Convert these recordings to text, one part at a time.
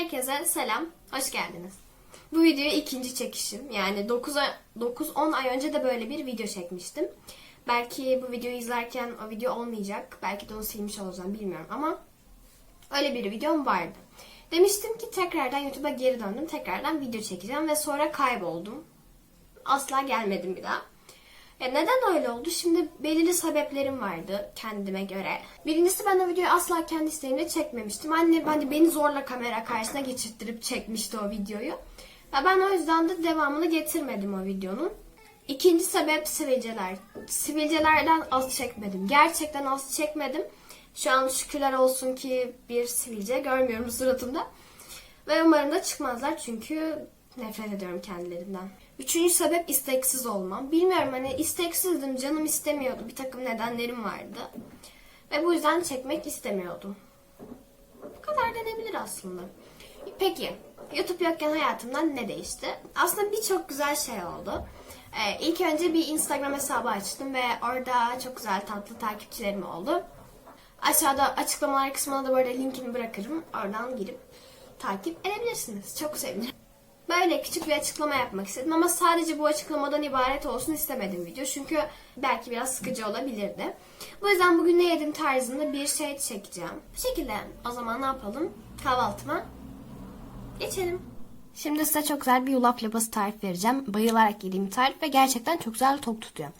Herkese selam, hoş geldiniz. Bu videoyu ikinci çekişim. Yani 9-10 ay önce de böyle bir video çekmiştim. Belki bu videoyu izlerken o video olmayacak. Belki de onu silmiş olacağım bilmiyorum ama öyle bir videom vardı. Demiştim ki tekrardan YouTube'a geri döndüm. Tekrardan video çekeceğim ve sonra kayboldum. Asla gelmedim bir daha. Ya neden öyle oldu? Şimdi belirli sebeplerim vardı kendime göre. Birincisi ben o videoyu asla kendi isteğimle çekmemiştim. Anne hani beni zorla kamera karşısına geçirttirip çekmişti o videoyu. Ve ben o yüzden de devamını getirmedim o videonun. İkinci sebep sivilceler. Sivilcelerden az çekmedim. Gerçekten az çekmedim. Şu an şükürler olsun ki bir sivilce görmüyorum suratımda. Ve umarım da çıkmazlar çünkü nefret ediyorum kendilerinden. Üçüncü sebep isteksiz olmam. Bilmiyorum hani isteksizdim, canım istemiyordu. Bir takım nedenlerim vardı. Ve bu yüzden çekmek istemiyordum. Bu kadar denebilir aslında. Peki, YouTube yokken hayatımdan ne değişti? Aslında birçok güzel şey oldu. Ee, ilk önce bir Instagram hesabı açtım ve orada çok güzel tatlı takipçilerim oldu. Aşağıda açıklamalar kısmına da böyle linkini bırakırım. Oradan girip takip edebilirsiniz. Çok sevinirim. Böyle küçük bir açıklama yapmak istedim ama sadece bu açıklamadan ibaret olsun istemedim video. Çünkü belki biraz sıkıcı olabilirdi. Bu yüzden bugün ne yedim tarzında bir şey çekeceğim. Bu şekilde o zaman ne yapalım? Kahvaltıma geçelim. Şimdi size çok güzel bir yulaf lapası tarif vereceğim. Bayılarak yediğim tarif ve gerçekten çok güzel tok tutuyor.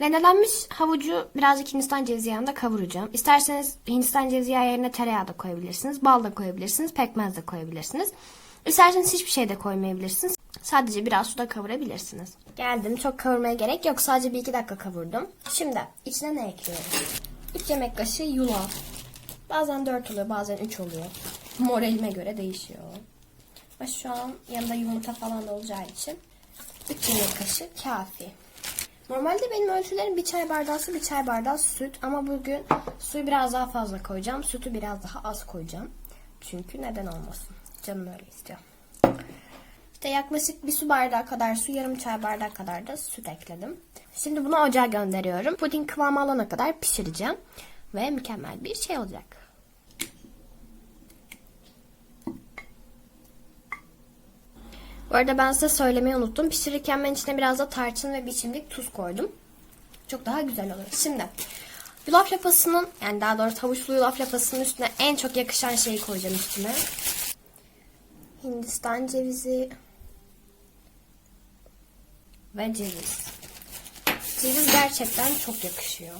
Rendelenmiş havucu birazcık Hindistan cevizi yağında kavuracağım. İsterseniz Hindistan cevizi yağı yerine tereyağı da koyabilirsiniz. Bal da koyabilirsiniz. Pekmez de koyabilirsiniz. İsterseniz hiçbir şey de koymayabilirsiniz. Sadece biraz suda kavurabilirsiniz. Geldim. Çok kavurmaya gerek yok. Sadece bir iki dakika kavurdum. Şimdi içine ne ekliyorum? 3 yemek kaşığı yulaf. Bazen 4 oluyor bazen 3 oluyor. Moralime göre değişiyor. Ve şu an yanında yumurta falan da olacağı için 3 yemek kaşığı kafi. Normalde benim ölçülerim bir çay bardağı su, bir çay bardağı süt. Ama bugün suyu biraz daha fazla koyacağım. Sütü biraz daha az koyacağım. Çünkü neden olmasın. Canım öyle istiyor. İşte yaklaşık bir su bardağı kadar su, yarım çay bardağı kadar da süt ekledim. Şimdi bunu ocağa gönderiyorum. Puding kıvamı alana kadar pişireceğim. Ve mükemmel bir şey olacak. Bu arada ben size söylemeyi unuttum. Pişirirken ben içine biraz da tarçın ve biçimlik tuz koydum. Çok daha güzel olur. Şimdi yulaf lapasının yani daha doğrusu havuçlu yulaf lapasının üstüne en çok yakışan şeyi koyacağım üstüne. Hindistan cevizi ve ceviz. Ceviz gerçekten çok yakışıyor.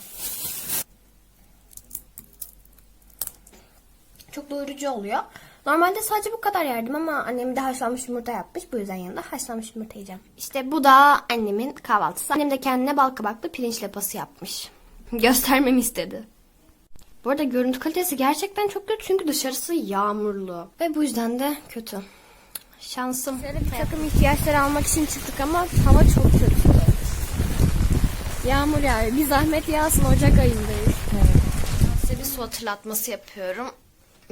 Çok doyurucu oluyor. Normalde sadece bu kadar yerdim ama annem de haşlanmış yumurta yapmış. Bu yüzden yanında haşlanmış yumurta yiyeceğim. İşte bu da annemin kahvaltısı. Annem de kendine bal kabaklı pirinç lapası yapmış. Göstermemi istedi. Bu arada görüntü kalitesi gerçekten çok kötü çünkü dışarısı yağmurlu. Ve bu yüzden de kötü. Şansım. Bir takım ihtiyaçları almak için çıktık ama hava çok kötü. Yağmur yağıyor. Bir zahmet yağsın Ocak ayındayız. Size bir su hatırlatması yapıyorum.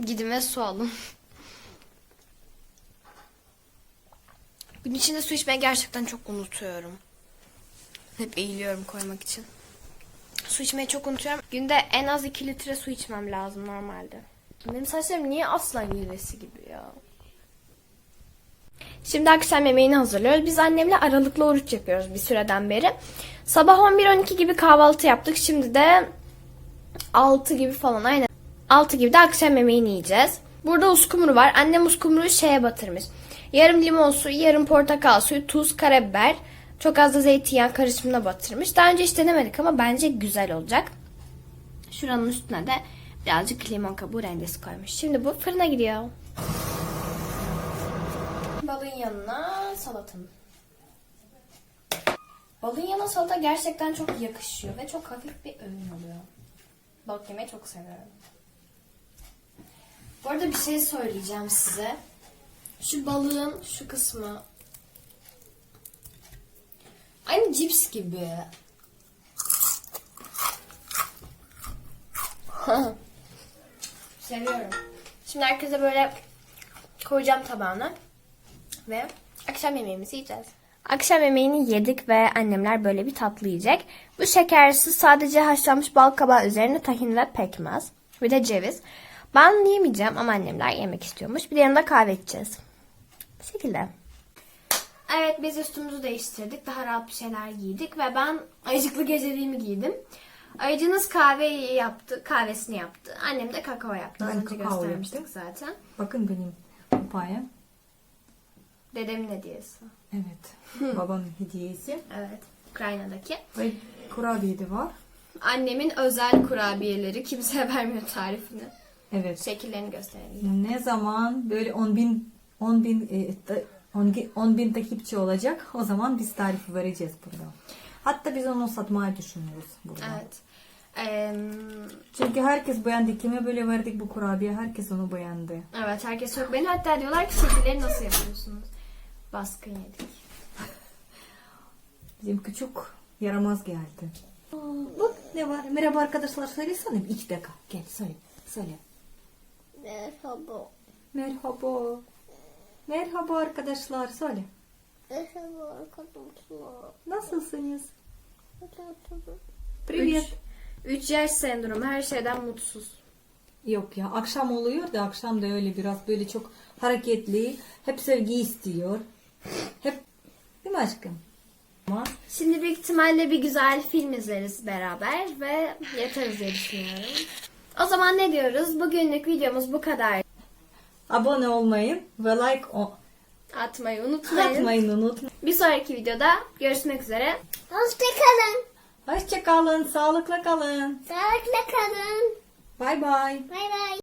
Gidin ve su alın. Gün içinde su içmeyi gerçekten çok unutuyorum. Hep eğiliyorum koymak için. Su içmeyi çok unutuyorum. Günde en az 2 litre su içmem lazım normalde. Benim saçlarım niye aslan yüresi gibi ya? Şimdi akşam yemeğini hazırlıyoruz. Biz annemle aralıklı oruç yapıyoruz bir süreden beri. Sabah 11-12 gibi kahvaltı yaptık. Şimdi de 6 gibi falan aynen. 6 gibi de akşam yemeğini yiyeceğiz. Burada uskumru var. Annem uskumruyu şeye batırmış. Yarım limon suyu, yarım portakal suyu, tuz, karabiber. Çok az da zeytinyağı karışımına batırmış. Daha önce hiç denemedik ama bence güzel olacak. Şuranın üstüne de birazcık limon kabuğu rendesi koymuş. Şimdi bu fırına gidiyor. Balın yanına salatam. Balın yanına salata gerçekten çok yakışıyor ve çok hafif bir öğün oluyor. Balık yemeyi çok seviyorum. Bu arada bir şey söyleyeceğim size. Şu balığın şu kısmı aynı cips gibi. Seviyorum. Şimdi herkese böyle koyacağım tabağına ve akşam yemeğimizi yiyeceğiz. Akşam yemeğini yedik ve annemler böyle bir tatlı yiyecek. Bu şekersiz sadece haşlanmış bal kabağı üzerine tahin ve pekmez. Bir de ceviz. Ben yemeyeceğim ama annemler yemek istiyormuş. Bir de yanında kahve içeceğiz. Bu şekilde. Evet biz üstümüzü değiştirdik. Daha rahat bir şeyler giydik ve ben ayıcıklı geceliğimi giydim. Ayıcınız kahveyi yaptı, kahvesini yaptı. Annem de kakao yaptı. Az Ben önce kakao göstermiştik zaten. Bakın benim papayam. Dedemin hediyesi. Evet. Babamın hediyesi. Evet. Ukrayna'daki. Ve kurabiye de var. Annemin özel kurabiyeleri. Kimseye vermiyor tarifini. Evet. Şekillerini gösterelim. Ne zaman böyle 10 bin 10 bin e, 10 gi- 10 bin takipçi olacak o zaman biz tarifi vereceğiz burada. Hatta biz onu satmayı düşünüyoruz burada. Evet. Eee, Çünkü herkes beğendi. Kime böyle verdik bu kurabiye herkes onu beğendi. evet herkes çok beni hatta diyorlar ki şekilleri nasıl yapıyorsunuz? Baskın yedik. Bizim küçük yaramaz geldi. Bak ne var? Merhaba arkadaşlar söylesene. iki dakika. Gel söyle. Söyle. Merhaba. Merhaba. Merhaba arkadaşlar söyle. Merhaba arkadaşlar. Nasılsınız? Merhaba. Привет. 3 yaş sendromu her şeyden mutsuz. Yok ya akşam oluyor da akşam da öyle biraz böyle çok hareketli. Hep sevgi istiyor. Hep değil mi aşkım? Ama Şimdi büyük ihtimalle bir güzel film izleriz beraber ve yatarız diye düşünüyorum. O zaman ne diyoruz? Bugünlük videomuz bu kadar. abone olmayı ve like o- Atmayı unutmayın. atmayı unutmayın. Bir sonraki videoda görüşmek üzere. Hoşçakalın. Hoşçakalın, sağlıkla kalın. Sağlıkla kalın. Bay bay. Bay bay.